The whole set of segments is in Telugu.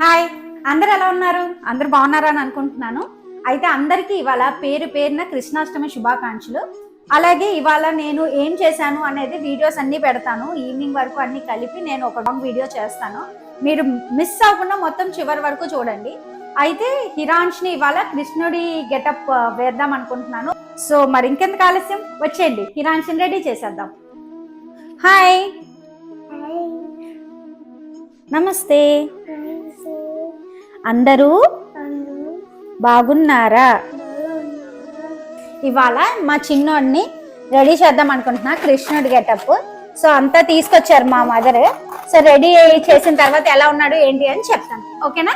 హాయ్. అందరు ఎలా ఉన్నారు? అందరు బాగున్నారా అని అనుకుంటున్నాను. అయితే అందరికీ ఇవాళ పేరు పేరున కృష్ణాష్టమి శుభాకాంక్షలు. అలాగే ఇవాళ నేను ఏం చేశాను అనేది వీడియోస్ అన్ని పెడతాను. ఈవినింగ్ వరకు అన్ని కలిపి నేను ఒక లాంగ్ వీడియో చేస్తాను. మీరు మిస్ అవ్వకుండా మొత్తం చివరి వరకు చూడండి. అయితే హిరాంష్ని ఇవాళ కృష్ణుడి గెటప్ వేద్దాం అనుకుంటున్నాను. సో మరి ఇంకెందుకు ఆలస్యం? వచ్చేయండి. హిరాంష్ని రెడీ చేసేద్దాం. హాయ్. నమస్తే. అందరూ బాగున్నారా? ఇవాళ మా చిన్నోడిని రెడీ చేద్దాం అనుకుంటున్నా కృష్ణుడి గెటప్. సో అంతా తీసుకొచ్చారు మా మదర్. సో రెడీ చేసిన తర్వాత ఎలా ఉన్నాడు ఏంటి అని చెప్తాను ఓకేనా?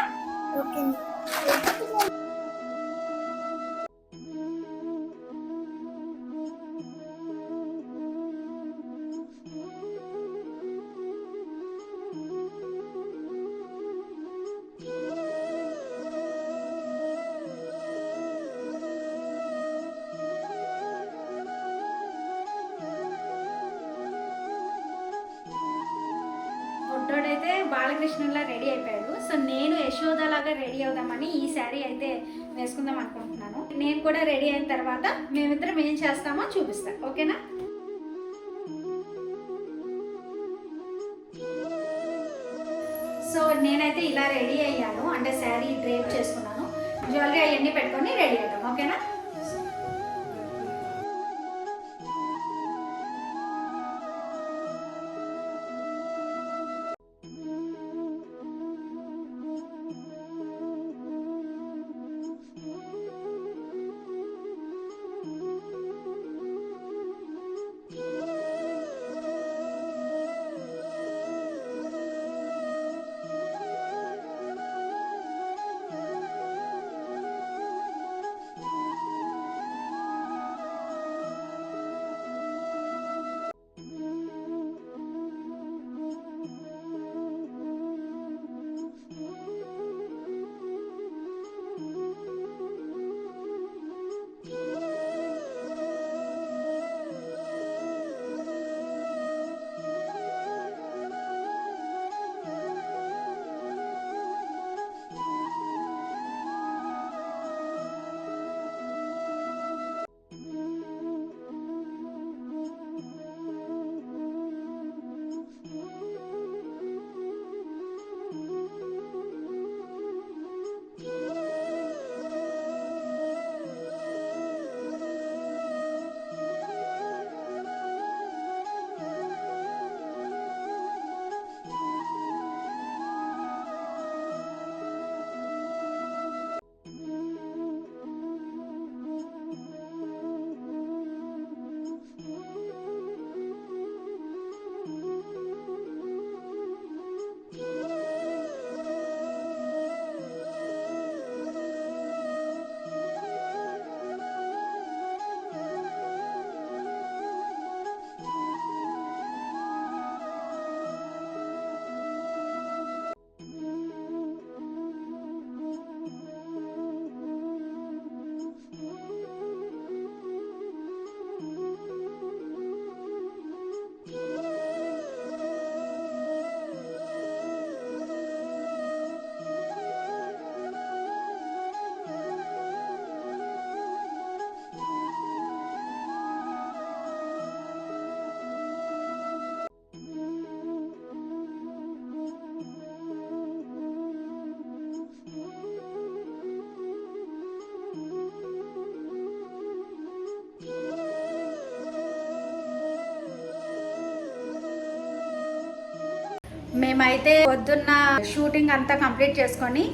అయితే బాలకృష్ణులా రెడీ అయిపోయాడు సో నేను యశోదలాగా రెడీ అవుదామని ఈ శారీ అయితే వేసుకుందాం అనుకుంటున్నాను. నేను కూడా రెడీ అయిన తర్వాత మేమిద్దరం ఏం చేస్తామో చూపిస్తాను. ఓకేనా? సో నేనైతే ఇలా రెడీ అయ్యాను. అంటే శారీ డ్రేప్ చేసుకున్నాను. జ్యువెలరీ అవన్నీ పెట్టుకొని రెడీ అవుతాం. ఓకేనా? మేమైతే పొద్దున్న షూటింగ్ అంతా కంప్లీట్ చేసుకొని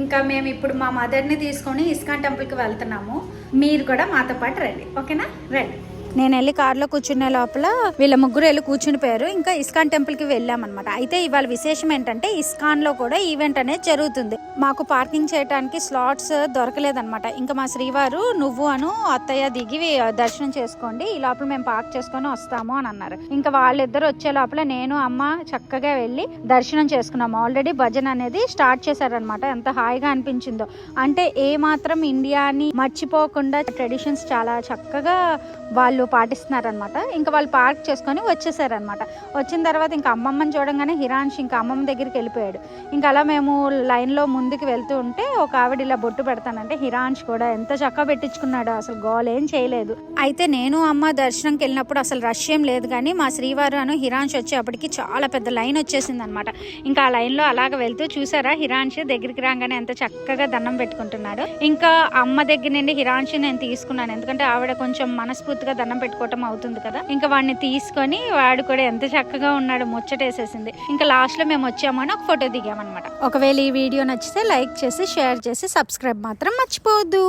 ఇంకా మేము ఇప్పుడు మా మదర్ని తీసుకొని ఇస్కాన్ టెంపుల్కి వెళ్తున్నాము. మీరు కూడా మాతో పాటు రండి. ఓకేనా? రండి. నేను వెళ్ళి కార్లో కూర్చునే లోపల వీళ్ళ ముగ్గురు వెళ్ళి కూర్చుని పోయారు. ఇంకా ఇస్కాన్ టెంపుల్కి వెళ్ళామన్నమాట. అయితే ఇవాళ విశేషం ఏంటంటే ఇస్కాన్లో కూడా ఈవెంట్ అనేది జరుగుతుంది. మాకు పార్కింగ్ చేయడానికి స్లాట్స్ దొరకలేదన్నమాట. ఇంకా మా శ్రీవారు నువ్వు అను అత్తయ్య దిగి దర్శనం చేసుకోండి. ఈ లోపల మేము పార్క్ చేసుకొని వస్తాము అని అన్నారు. ఇంకా వాళ్ళిద్దరు వచ్చే లోపల నేను అమ్మ చక్కగా వెళ్ళి దర్శనం చేసుకున్నాము ఆల్రెడీ భజన అనేది స్టార్ట్ చేశారనమాట ఎంత హాయిగా అనిపించిందో. అంటే ఏ మాత్రం ఇండియాని మర్చిపోకుండా ట్రెడిషన్స్ చాలా చక్కగా వాళ్ళు పాటిస్తున్నారనమాట. ఇంకా వాళ్ళు పార్క్ చేసుకొని వచ్చేసారనమాట. వచ్చిన తర్వాత ఇంకా అమ్మమ్మని చూడంగానే హిరాన్ష్ ఇంకా అమ్మమ్మ దగ్గరికి వెళ్ళిపోయాడు. ఇంకా అలా మేము లైన్లో ముందుకు వెళ్తూ ఉంటే ఒక ఆవిడ ఇలా బొట్టు పెడతానంటే హిరాన్ష్ కూడా ఎంత చక్కగా పెట్టించుకున్నాడు. అసలు గోల్ ఏం చేయలేదు. అయితే నేను అమ్మ దర్శనంకి వెళ్ళినప్పుడు అసలు రష్ ఏం లేదు కానీ మా శ్రీవారు అను హిరాన్ష్ వచ్చేప్పటికి చాలా పెద్ద లైన్ వచ్చేసింది అనమాట ఇంకా ఆ లైన్లో అలాగ వెళ్తూ చూసారా? హిరాన్ష్ దగ్గరికి రాగానే ఎంత చక్కగా దండం పెట్టుకుంటున్నాడు. ఇంకా అమ్మ దగ్గర నుండి హిరాన్ష్ నేను తీసుకున్నాను. ఎందుకంటే ఆవిడ కొంచెం మనస్ఫూర్తిగా దండం పెట్టుకోవటం అవుతుంది కదా. ఇంకా వాడిని తీసుకొని వాడు కూడా ఎంత చక్కగా ఉన్నాడు ముచ్చటేసేసింది. ఇంకా లాస్ట్లో మేము వచ్చామని ఒక ఫోటో దిగామన్నమాట. ఒకవేళ ఈ వీడియో నచ్చితే లైక్ చేసి షేర్ చేసి సబ్స్క్రైబ్ మాత్రం మర్చిపోవద్దు.